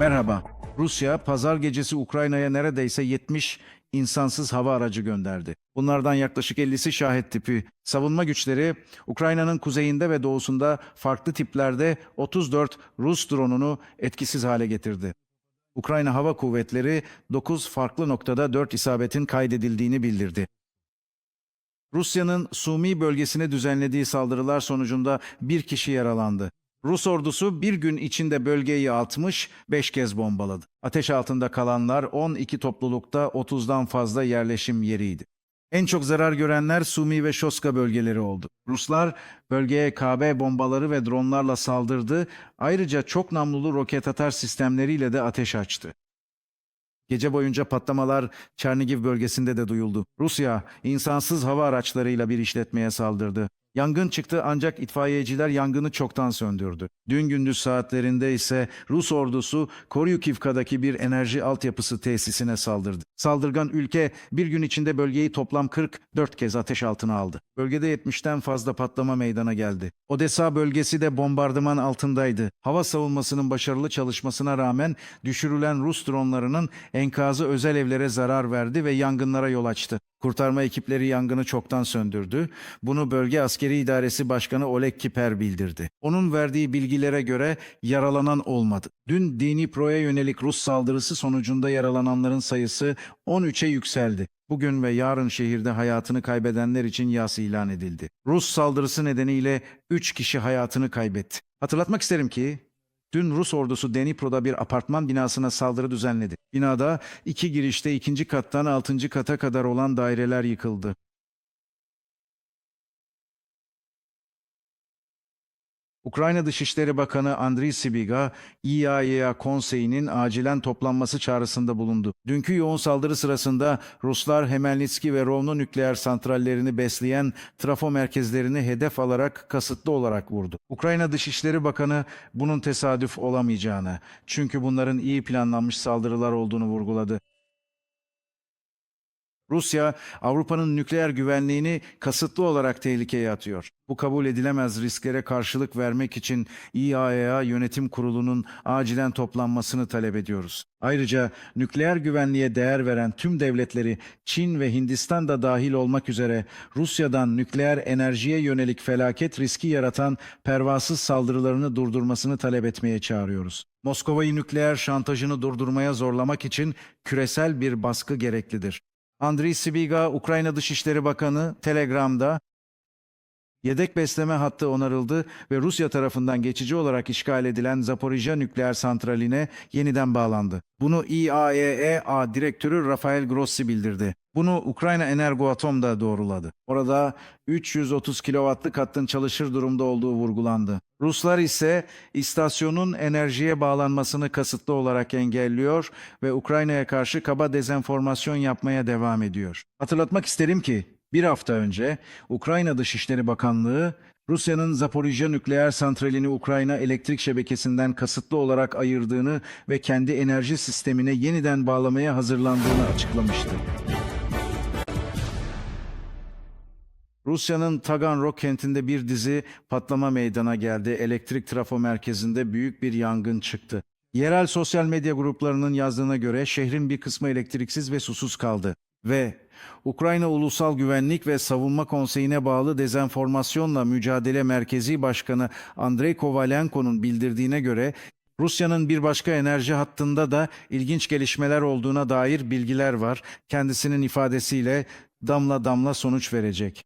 Merhaba. Rusya pazar gecesi Ukrayna'ya neredeyse 70 insansız hava aracı gönderdi. Bunlardan yaklaşık 50'si şahit tipi. Savunma güçleri Ukrayna'nın kuzeyinde ve doğusunda farklı tiplerde 34 Rus dronunu etkisiz hale getirdi. Ukrayna Hava Kuvvetleri 9 farklı noktada 4 isabetin kaydedildiğini bildirdi. Rusya'nın Sumi bölgesine düzenlediği saldırılar sonucunda bir kişi yaralandı. Rus ordusu bir gün içinde bölgeyi 65 kez bombaladı. Ateş altında kalanlar 12 toplulukta 30'dan fazla yerleşim yeriydi. En çok zarar görenler Sumi ve Şoska bölgeleri oldu. Ruslar bölgeye KB bombaları ve dronlarla saldırdı. Ayrıca çok namlulu roket atar sistemleriyle de ateş açtı. Gece boyunca patlamalar Çernigiv bölgesinde de duyuldu. Rusya insansız hava araçlarıyla bir işletmeye saldırdı. Yangın çıktı ancak itfaiyeciler yangını çoktan söndürdü. Dün gündüz saatlerinde ise Rus ordusu Koryukivka'daki bir enerji altyapısı tesisine saldırdı. Saldırgan ülke bir gün içinde bölgeyi toplam 44 kez ateş altına aldı. Bölgede 70'ten fazla patlama meydana geldi. Odessa bölgesi de bombardıman altındaydı. Hava savunmasının başarılı çalışmasına rağmen düşürülen Rus dronlarının enkazı özel evlere zarar verdi ve yangınlara yol açtı. Kurtarma ekipleri yangını çoktan söndürdü. Bunu Bölge Askeri İdaresi Başkanı Oleg Kiper bildirdi. Onun verdiği bilgilere göre yaralanan olmadı. Dün Dnipro'ya yönelik Rus saldırısı sonucunda yaralananların sayısı 13'e yükseldi. Bugün ve yarın şehirde hayatını kaybedenler için yas ilan edildi. Rus saldırısı nedeniyle 3 kişi hayatını kaybetti. Hatırlatmak isterim ki Dün Rus ordusu Dnipro'da bir apartman binasına saldırı düzenledi. Binada iki girişte ikinci kattan altıncı kata kadar olan daireler yıkıldı. Ukrayna Dışişleri Bakanı Andriy Sibiga, İAEA konseyinin acilen toplanması çağrısında bulundu. Dünkü yoğun saldırı sırasında Ruslar Hemelnitski ve Rovno nükleer santrallerini besleyen trafo merkezlerini hedef alarak kasıtlı olarak vurdu. Ukrayna Dışişleri Bakanı bunun tesadüf olamayacağını, çünkü bunların iyi planlanmış saldırılar olduğunu vurguladı. Rusya, Avrupa'nın nükleer güvenliğini kasıtlı olarak tehlikeye atıyor. Bu kabul edilemez risklere karşılık vermek için İAEA Yönetim Kurulu'nun acilen toplanmasını talep ediyoruz. Ayrıca nükleer güvenliğe değer veren tüm devletleri Çin ve Hindistan da dahil olmak üzere Rusya'dan nükleer enerjiye yönelik felaket riski yaratan pervasız saldırılarını durdurmasını talep etmeye çağırıyoruz. Moskova'yı nükleer şantajını durdurmaya zorlamak için küresel bir baskı gereklidir. Andriy Sibiga, Ukrayna Dışişleri Bakanı Telegram'da yedek besleme hattı onarıldı ve Rusya tarafından geçici olarak işgal edilen Zaporijya nükleer santraline yeniden bağlandı. Bunu İAEA Direktörü Rafael Grossi bildirdi. Bunu Ukrayna Energoatom da doğruladı. Orada 330 kilowattlık hattın çalışır durumda olduğu vurgulandı. Ruslar ise istasyonun enerjiye bağlanmasını kasıtlı olarak engelliyor ve Ukrayna'ya karşı kaba dezenformasyon yapmaya devam ediyor. Hatırlatmak isterim ki bir hafta önce Ukrayna Dışişleri Bakanlığı Rusya'nın Zaporijya nükleer santralini Ukrayna elektrik şebekesinden kasıtlı olarak ayırdığını ve kendi enerji sistemine yeniden bağlamaya hazırlandığını açıklamıştı. Rusya'nın Taganrog kentinde bir dizi patlama meydana geldi. Elektrik trafo merkezinde büyük bir yangın çıktı. Yerel sosyal medya gruplarının yazdığına göre şehrin bir kısmı elektriksiz ve susuz kaldı. Ve Ukrayna Ulusal Güvenlik ve Savunma Konseyi'ne bağlı Dezenformasyonla Mücadele Merkezi Başkanı Andrei Kovalenko'nun bildirdiğine göre Rusya'nın bir başka enerji hattında da ilginç gelişmeler olduğuna dair bilgiler var. Kendisinin ifadesiyle damla damla sonuç verecek.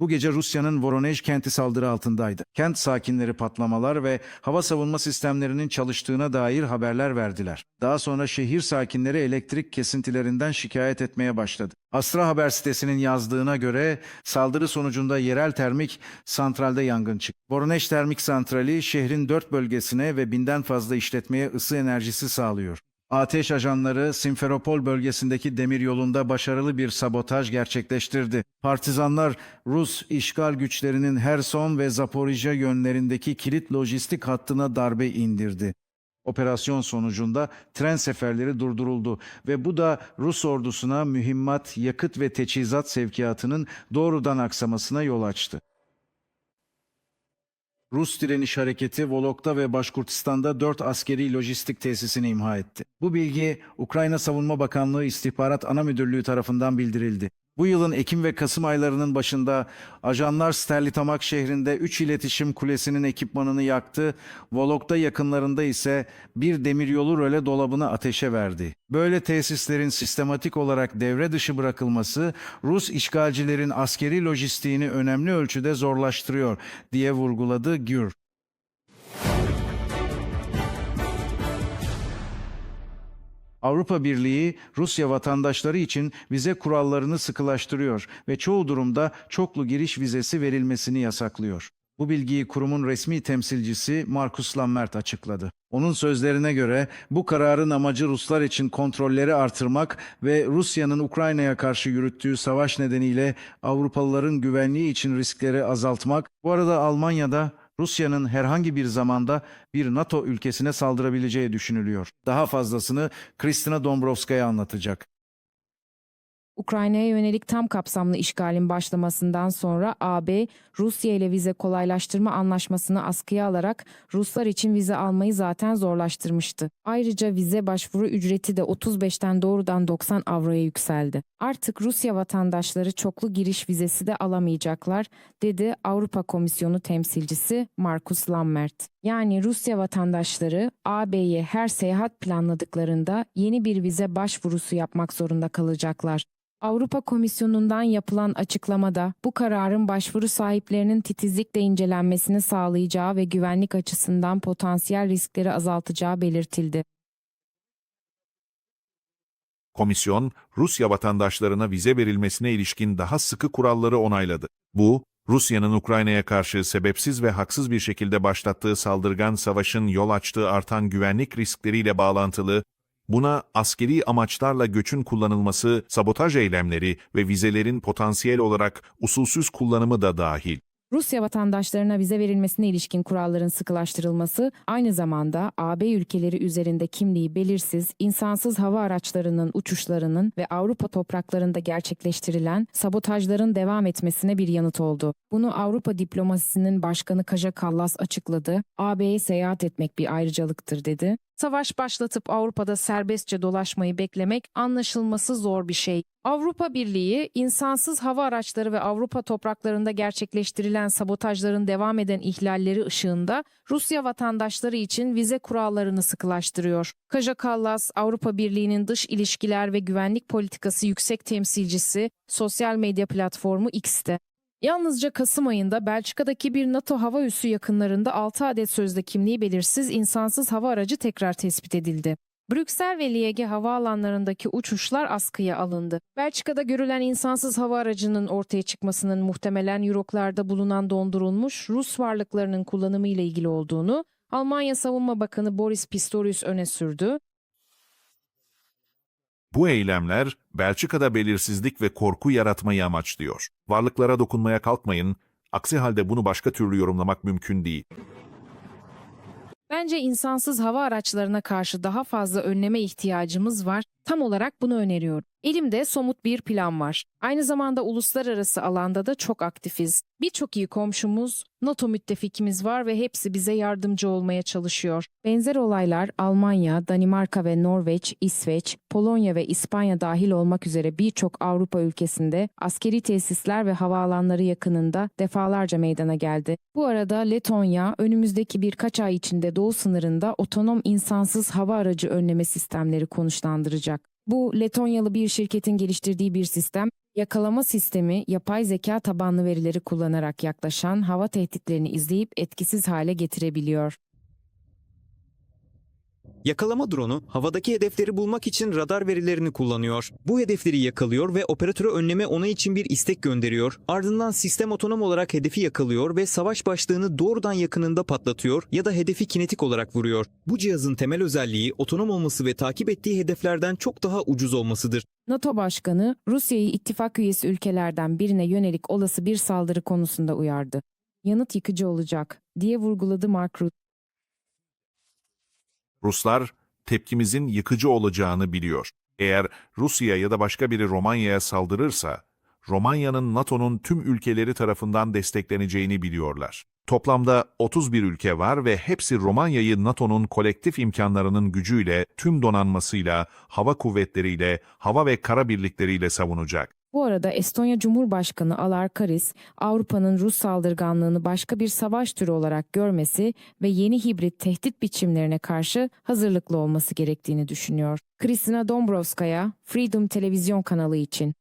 Bu gece Rusya'nın Voronezh kenti saldırı altındaydı. Kent sakinleri patlamalar ve hava savunma sistemlerinin çalıştığına dair haberler verdiler. Daha sonra şehir sakinleri elektrik kesintilerinden şikayet etmeye başladı. Astra Haber sitesinin yazdığına göre saldırı sonucunda yerel termik santralde yangın çıktı. Voronezh Termik Santrali şehrin dört bölgesine ve binden fazla işletmeye ısı enerjisi sağlıyor. Ateş ajanları Simferopol bölgesindeki demiryolunda başarılı bir sabotaj gerçekleştirdi. Partizanlar Rus işgal güçlerinin Herson ve Zaporijya yönlerindeki kilit lojistik hattına darbe indirdi. Operasyon sonucunda tren seferleri durduruldu ve bu da Rus ordusuna mühimmat, yakıt ve teçhizat sevkiyatının doğrudan aksamasına yol açtı. Rus direniş hareketi Volok'ta ve Başkurtistan'da 4 askeri lojistik tesisini imha etti. Bu bilgi Ukrayna Savunma Bakanlığı İstihbarat Ana Müdürlüğü tarafından bildirildi. Bu yılın Ekim ve Kasım aylarının başında ajanlar Sterlitamak şehrinde 3 iletişim kulesinin ekipmanını yaktı, Volok'ta yakınlarında ise bir demiryolu röle dolabını ateşe verdi. Böyle tesislerin sistematik olarak devre dışı bırakılması Rus işgalcilerin askeri lojistiğini önemli ölçüde zorlaştırıyor diye vurguladı Gür. Avrupa Birliği Rusya vatandaşları için vize kurallarını sıkılaştırıyor ve çoğu durumda çoklu giriş vizesi verilmesini yasaklıyor. Bu bilgiyi kurumun resmi temsilcisi Markus Lammert açıkladı. Onun sözlerine göre bu kararın amacı Ruslar için kontrolleri artırmak ve Rusya'nın Ukrayna'ya karşı yürüttüğü savaş nedeniyle Avrupalıların güvenliği için riskleri azaltmak. Bu arada Almanya'da Rusya'nın herhangi bir zamanda bir NATO ülkesine saldırabileceği düşünülüyor. Daha fazlasını Kristina Dombrovskaya anlatacak. Ukrayna'ya yönelik tam kapsamlı işgalin başlamasından sonra AB, Rusya ile vize kolaylaştırma anlaşmasını askıya alarak Ruslar için vize almayı zaten zorlaştırmıştı. Ayrıca vize başvuru ücreti de 35'ten doğrudan 90 avroya yükseldi. Artık Rusya vatandaşları çoklu giriş vizesi de alamayacaklar, dedi Avrupa Komisyonu temsilcisi Markus Lammert. Yani Rusya vatandaşları AB'ye her seyahat planladıklarında yeni bir vize başvurusu yapmak zorunda kalacaklar. Avrupa Komisyonu'ndan yapılan açıklamada bu kararın başvuru sahiplerinin titizlikle incelenmesini sağlayacağı ve güvenlik açısından potansiyel riskleri azaltacağı belirtildi. Komisyon, Rusya vatandaşlarına vize verilmesine ilişkin daha sıkı kuralları onayladı. Bu, Rusya'nın Ukrayna'ya karşı sebepsiz ve haksız bir şekilde başlattığı saldırgan savaşın yol açtığı artan güvenlik riskleriyle bağlantılı, buna askeri amaçlarla göçün kullanılması, sabotaj eylemleri ve vizelerin potansiyel olarak usulsüz kullanımı da dahil. Rusya vatandaşlarına vize verilmesine ilişkin kuralların sıkılaştırılması aynı zamanda AB ülkeleri üzerinde kimliği belirsiz, insansız hava araçlarının uçuşlarının ve Avrupa topraklarında gerçekleştirilen sabotajların devam etmesine bir yanıt oldu. Bunu Avrupa diplomasisinin başkanı Kaja Kallas açıkladı. AB'ye seyahat etmek bir ayrıcalıktır dedi. Savaş başlatıp Avrupa'da serbestçe dolaşmayı beklemek anlaşılması zor bir şey. Avrupa Birliği, insansız hava araçları ve Avrupa topraklarında gerçekleştirilen sabotajların devam eden ihlalleri ışığında Rusya vatandaşları için vize kurallarını sıkılaştırıyor. Kaja Kallas, Avrupa Birliği'nin dış ilişkiler ve güvenlik politikası yüksek temsilcisi sosyal medya platformu X'te. Yalnızca Kasım ayında Belçika'daki bir NATO hava üssü yakınlarında 6 adet sözde kimliği belirsiz insansız hava aracı tekrar tespit edildi. Brüksel ve Liege havaalanlarındaki uçuşlar askıya alındı. Belçika'da görülen insansız hava aracının ortaya çıkmasının muhtemelen Euroklarda bulunan dondurulmuş Rus varlıklarının kullanımı ile ilgili olduğunu Almanya Savunma Bakanı Boris Pistorius öne sürdü. Bu eylemler Belçika'da belirsizlik ve korku yaratmayı amaçlıyor. Varlıklara dokunmaya kalkmayın, aksi halde bunu başka türlü yorumlamak mümkün değil. Bence insansız hava araçlarına karşı daha fazla önleme ihtiyacımız var. Tam olarak bunu öneriyorum. Elimde somut bir plan var. Aynı zamanda uluslararası alanda da çok aktifiz. Birçok iyi komşumuz, NATO müttefikimiz var ve hepsi bize yardımcı olmaya çalışıyor. Benzer olaylar Almanya, Danimarka ve Norveç, İsveç, Polonya ve İspanya dahil olmak üzere birçok Avrupa ülkesinde askeri tesisler ve havaalanları yakınında defalarca meydana geldi. Bu arada Letonya önümüzdeki birkaç ay içinde doğu sınırında otonom insansız hava aracı önleme sistemleri konuşlandıracak. Bu Letonyalı bir şirketin geliştirdiği bir sistem, yakalama sistemi yapay zeka tabanlı verileri kullanarak yaklaşan hava tehditlerini izleyip etkisiz hale getirebiliyor. Yakalama dronu havadaki hedefleri bulmak için radar verilerini kullanıyor. Bu hedefleri yakalıyor ve operatöre önleme onay için bir istek gönderiyor. Ardından sistem otonom olarak hedefi yakalıyor ve savaş başlığını doğrudan yakınında patlatıyor ya da hedefi kinetik olarak vuruyor. Bu cihazın temel özelliği otonom olması ve takip ettiği hedeflerden çok daha ucuz olmasıdır. NATO Başkanı Rusya'yı ittifak üyesi ülkelerden birine yönelik olası bir saldırı konusunda uyardı. Yanıt yıkıcı olacak diye vurguladı Mark Rutte. Ruslar tepkimizin yıkıcı olacağını biliyor. Eğer Rusya ya da başka biri Romanya'ya saldırırsa, Romanya'nın NATO'nun tüm ülkeleri tarafından destekleneceğini biliyorlar. Toplamda 31 ülke var ve hepsi Romanya'yı NATO'nun kolektif imkanlarının gücüyle, tüm donanmasıyla, hava kuvvetleriyle, hava ve kara birlikleriyle savunacak. Bu arada Estonya Cumhurbaşkanı Alar Karis, Avrupa'nın Rus saldırganlığını başka bir savaş türü olarak görmesi ve yeni hibrit tehdit biçimlerine karşı hazırlıklı olması gerektiğini düşünüyor. Kristina Dombrovskaya, Freedom Televizyon kanalı için